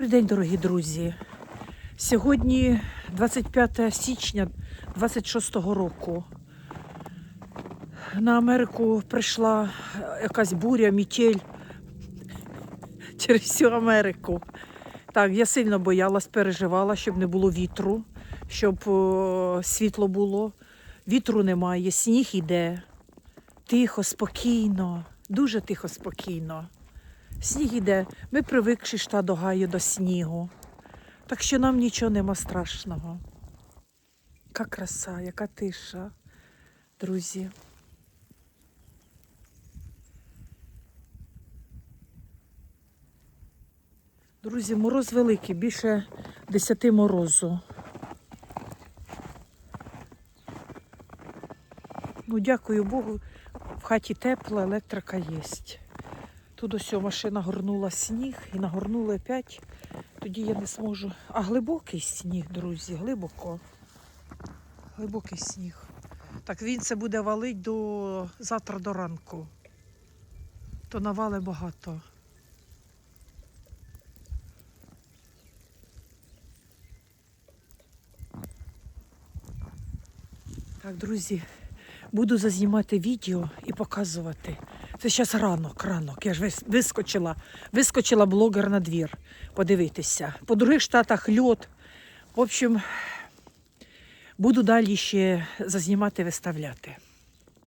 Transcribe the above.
Добрий день, дорогі друзі. Сьогодні 25 січня 26-го року. На Америку прийшла якась буря, мітель через всю Америку. Так, я сильно боялась, переживала, щоб не було вітру, щоб світло було. Вітру немає, сніг іде. Тихо, спокійно, дуже тихо, спокійно. Сніг іде. Ми привикши ж до гаю до снігу. Так що нам нічого нема страшного. Яка краса, яка тиша, друзі. Друзі, мороз великий, більше 10 морозу. Ну, дякую Богу, в хаті тепло, електрика є. Тут ось машина горнула сніг і нагорнула опять. Тоді я не зможу. А глибокий сніг, друзі, глибоко. Глибокий сніг. Так він це буде валить до завтра до ранку. То навали багато. Так, друзі, буду зазнімати відео і показувати. Це зараз ранок, ранок. Я ж вискочила, вискочила блогер на двір подивитися. По других штатах льот. В общем, буду далі ще зазнімати, виставляти.